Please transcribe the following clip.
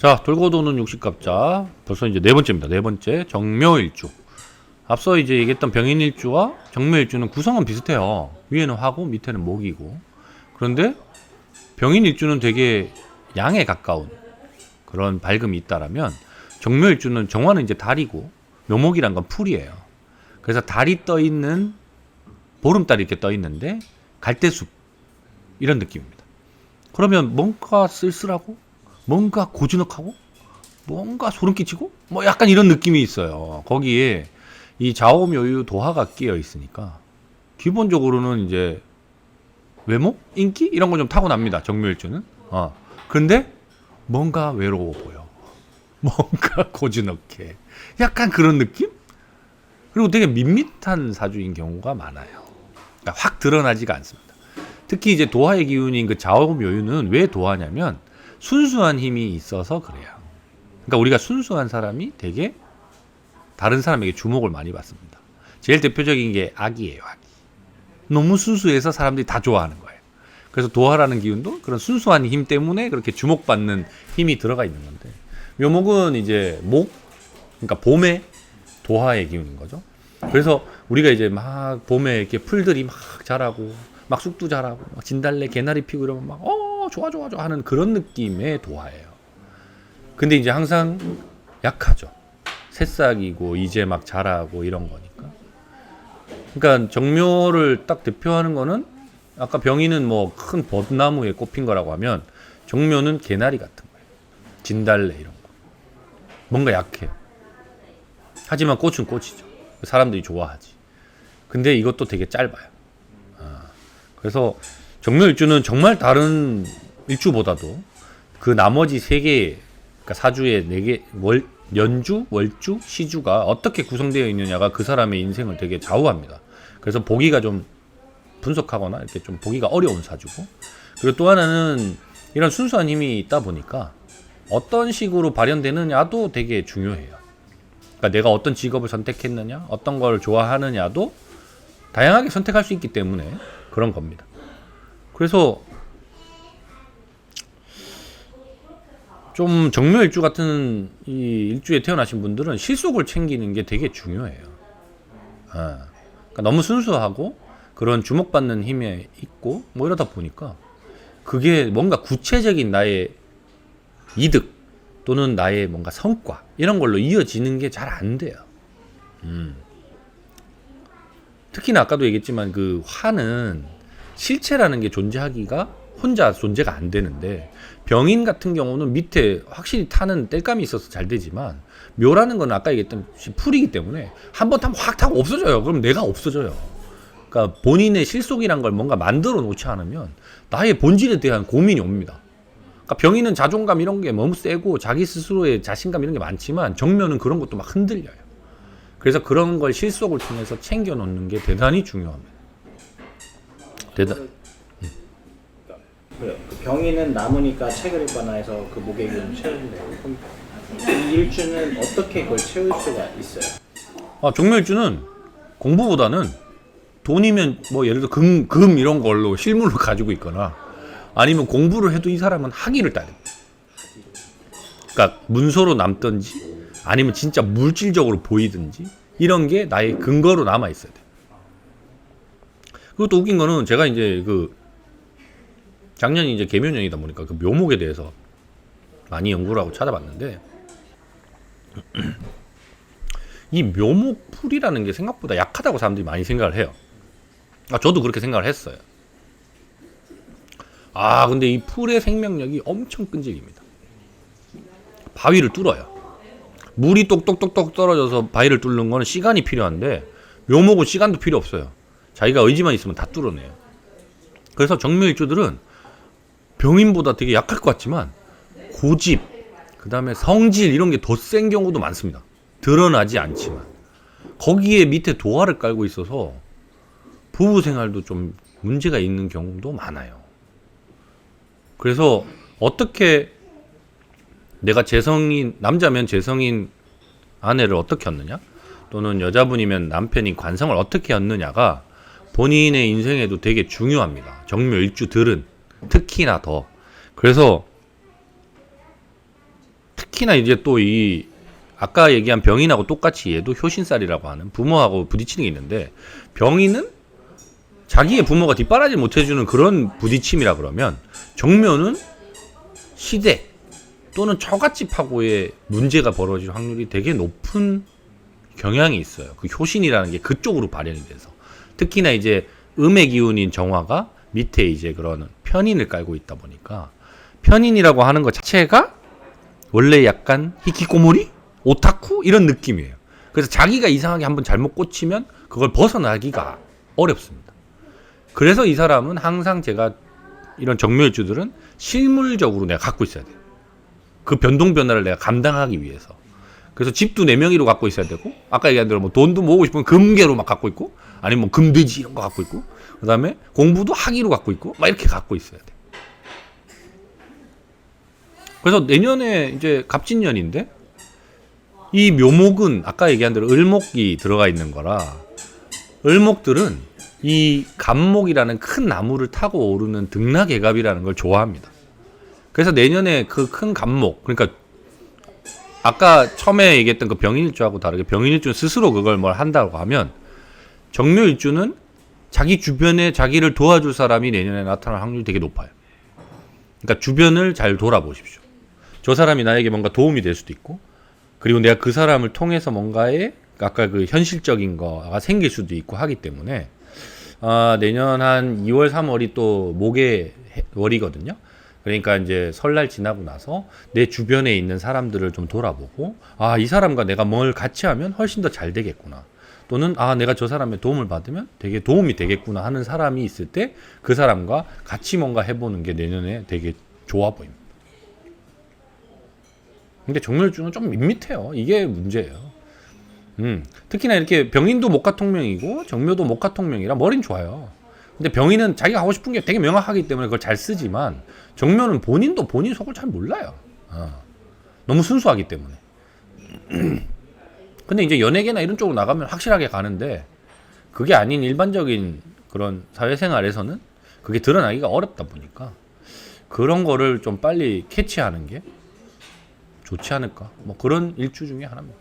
자, 돌고 도는 육식갑자. 벌써 이제 네 번째입니다. 네 번째. 정묘일주. 앞서 이제 얘기했던 병인일주와 정묘일주는 구성은 비슷해요. 위에는 화고 밑에는 목이고. 그런데 병인일주는 되게 양에 가까운 그런 밝음이 있다라면 정묘일주는 정화는 이제 달이고 묘목이란 건 풀이에요. 그래서 달이 떠 있는 보름달이 이렇게 떠 있는데 갈대숲 이런 느낌입니다. 그러면 뭔가 쓸쓸하고 뭔가 고즈넉하고 뭔가 소름 끼치고 뭐 약간 이런 느낌이 있어요. 거기에 이 좌오묘유 도화가 끼어 있으니까 기본적으로는 이제 외모, 인기 이런 건 좀 타고납니다. 정묘일주는. 어. 근데 뭔가 외로워 보여. 뭔가 고즈넉해. 약간 그런 느낌? 그리고 되게 밋밋한 사주인 경우가 많아요. 그러니까 확 드러나지가 않습니다. 특히 이제 도화의 기운인 그 좌오묘유는 왜 도화냐면 순수한 힘이 있어서 그래요. 그러니까 우리가 순수한 사람이 되게 다른 사람에게 주목을 많이 받습니다. 제일 대표적인 게 악이에요, 악이. 너무 순수해서 사람들이 다 좋아하는 거예요. 그래서 도화라는 기운도 그런 순수한 힘 때문에 그렇게 주목받는 힘이 들어가 있는 건데 묘목은 이제 목, 그러니까 봄의 도화의 기운인 거죠. 그래서 우리가 이제 막 봄에 이렇게 풀들이 막 자라고 막 쑥도 자라고 막 진달래 개나리 피고 이러면 막어 좋아 좋아 좋아 하는 그런 느낌의 도화예요. 근데 이제 항상 약하죠. 새싹이고 이제 막 자라고 이런 거니까. 그러니까 정묘를 딱 대표하는 거는 아까 병이는 뭐 큰 벚나무에 꼽힌 거라고 하면 정묘는 개나리 같은 거예요. 진달래 이런 거. 뭔가 약해. 하지만 꽃은 꽃이죠. 사람들이 좋아하지. 근데 이것도 되게 짧아요. 아, 그래서 정묘일주는 정말 다른 일주보다도 그 나머지 세 개, 그러니까 사주의 네 개, 월, 연주, 월주, 시주가 어떻게 구성되어 있느냐가 그 사람의 인생을 되게 좌우합니다. 그래서 보기가 좀 분석하거나 이렇게 좀 보기가 어려운 사주고 그리고 또 하나는 이런 순수한 힘이 있다 보니까 어떤 식으로 발현되느냐도 되게 중요해요. 그러니까 내가 어떤 직업을 선택했느냐, 어떤 걸 좋아하느냐도 다양하게 선택할 수 있기 때문에 그런 겁니다. 그래서 좀 정묘 일주 같은 이 일주에 태어나신 분들은 실속을 챙기는 게 되게 중요해요. 아, 그러니까 너무 순수하고 그런 주목받는 힘에 있고 뭐 이러다 보니까 그게 뭔가 구체적인 나의 이득 또는 나의 뭔가 성과 이런 걸로 이어지는 게 잘 안 돼요. 음. 특히나 아까도 얘기했지만 그 화는 실체라는 게 존재하기가 혼자 존재가 안 되는데 병인 같은 경우는 밑에 확실히 타는 땔감이 있어서 잘 되지만 묘라는 건 아까 얘기했던 풀이기 때문에 한 번 타면 확 타고 없어져요. 그럼 내가 없어져요. 그러니까 본인의 실속이란 걸 뭔가 만들어 놓지 않으면 나의 본질에 대한 고민이 옵니다. 그러니까 병인은 자존감 이런 게 너무 세고 자기 스스로의 자신감 이런 게 많지만 정면은 그런 것도 막 흔들려요. 그래서 그런 걸 실속을 통해서 챙겨 놓는 게 대단히 중요합니다. 대단. 그래요. 그 병이는 나무니까 책을 읽거나 해서 그 채우는데 그럼 이 일주는 어떻게 그걸 채울 수가 있어요? 아, 종묘일주는 공부보다는 돈이면 뭐 예를 들어 금, 금 이런 걸로 실물로 가지고 있거나 아니면 공부를 해도 이 사람은 학위를 따야 됩니다. 그러니까 문서로 남든지 아니면 진짜 물질적으로 보이든지 이런 게 나의 근거로 남아 있어야 돼. 그것도 웃긴 거는 제가 이제 그 작년이 이제 개묘년이다 보니까 그 묘목에 대해서 많이 연구를 하고 찾아봤는데 이 묘목 풀이라는 게 생각보다 약하다고 사람들이 많이 생각을 해요. 아, 저도 그렇게 생각을 했어요. 아, 근데 이 풀의 생명력이 엄청 끈질깁니다. 바위를 뚫어요. 물이 똑똑똑똑 떨어져서 바위를 뚫는 거는 시간이 필요한데 묘목은 시간도 필요 없어요. 자기가 의지만 있으면 다 뚫어내요. 그래서 정묘일주들은 병인보다 되게 약할 것 같지만 고집, 그 다음에 성질 이런 게 더 센 경우도 많습니다. 드러나지 않지만 거기에 밑에 도화를 깔고 있어서 부부 생활도 좀 문제가 있는 경우도 많아요. 그래서 어떻게 내가 재성인 남자면 재성인 아내를 어떻게 얻느냐 또는 여자분이면 남편인 관성을 어떻게 얻느냐가 본인의 인생에도 되게 중요합니다. 정묘 일주들은 특히나 더 그래서 특히나 이제 또 이 아까 얘기한 병인하고 똑같이 얘도 효신살이라고 하는 부모하고 부딪히는 게 있는데 병인은 자기의 부모가 뒷바라지 못해주는 그런 부딪힘이라 그러면 정묘는 시댁 또는 처갓집하고의 문제가 벌어질 확률이 되게 높은 경향이 있어요. 그 효신이라는 게 그쪽으로 발현이 돼서 특히나 이제 음의 기운인 정화가 밑에 이제 그런 편인을 깔고 있다 보니까 편인이라고 하는 것 자체가 원래 약간 히키코모리, 오타쿠 이런 느낌이에요. 그래서 자기가 이상하게 한번 잘못 꽂히면 그걸 벗어나기가 어렵습니다. 그래서 이 사람은 항상 제가 이런 정묘일주들은 실물적으로 내가 갖고 있어야 돼요. 그 변동 변화를 내가 감당하기 위해서. 그래서 집도 네 명이로 갖고 있어야 되고 아까 얘기한 대로 뭐 돈도 모으고 싶으면 금괴로 막 갖고 있고 아니면 뭐 금돼지 이런 거 갖고 있고 그다음에 공부도 학위로 갖고 있고 막 이렇게 갖고 있어야 돼. 그래서 내년에 이제 갑진년인데 이 묘목은 아까 얘기한 대로 을목이 들어가 있는 거라 을목들은 이 감목이라는 큰 나무를 타고 오르는 등락개갑이라는 걸 좋아합니다. 그래서 내년에 그큰 감목 그러니까 아까 처음에 얘기했던 그 병인일주하고 다르게 병인일주는 스스로 그걸 뭘 한다고 하면 정묘 일주는 자기 주변에 자기를 도와줄 사람이 내년에 나타날 확률이 되게 높아요. 그러니까 주변을 잘 돌아보십시오. 저 사람이 나에게 뭔가 도움이 될 수도 있고 그리고 내가 그 사람을 통해서 뭔가의 아까 그 현실적인 거가 생길 수도 있고 하기 때문에 아, 내년 한 2월 3월이 또 목의 해- 월이거든요. 그러니까 이제 설날 지나고 나서 내 주변에 있는 사람들을 좀 돌아보고 아 이 사람과 내가 뭘 같이 하면 훨씬 더 잘 되겠구나 또는 아 내가 저 사람의 도움을 받으면 되게 도움이 되겠구나 하는 사람이 있을 때 그 사람과 같이 뭔가 해보는 게 내년에 되게 좋아 보입니다. 근데 정멸주는 좀 밋밋해요. 이게 문제예요. 음, 특히나 이렇게 병인도 목화통명이고 정묘도 목화통명이라 머린 좋아요. 근데 병인은 자기가 하고 싶은 게 되게 명확하기 때문에 그걸 잘 쓰지만 정묘는 본인도 본인 속을 잘 몰라요. 어. 너무 순수하기 때문에. 근데 이제 연예계나 이런 쪽으로 나가면 확실하게 가는데 그게 아닌 일반적인 그런 사회생활에서는 그게 드러나기가 어렵다 보니까 그런 거를 좀 빨리 캐치하는 게 좋지 않을까? 뭐 그런 일주 중에 하나입니다.